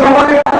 সবাই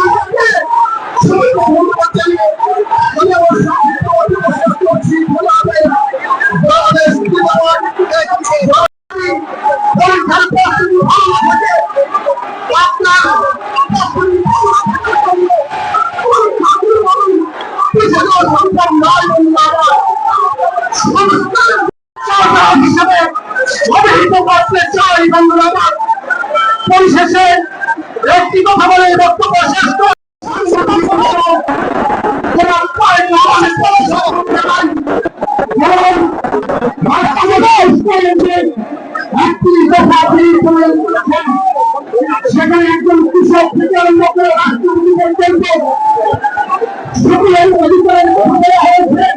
করতে চাই বন্ধুরা পরিশেষে একটি কথা বলে বক্তব্য শেষ করে। সেখানে একজন কৃষক করে হয়েছে।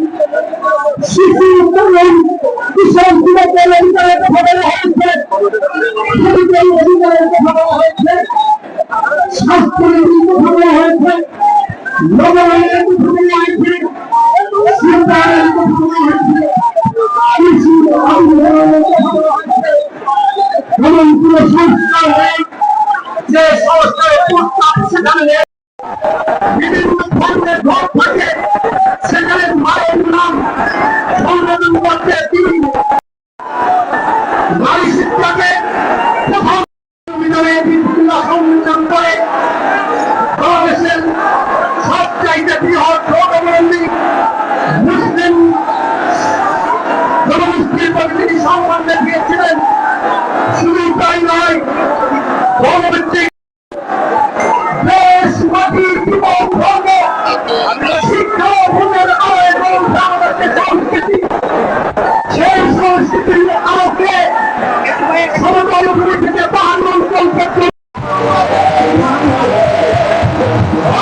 বিভিন্ন ধর্মের ঘর থাকে সেখানে মায়ের নাম সংযোজন করতে তিনি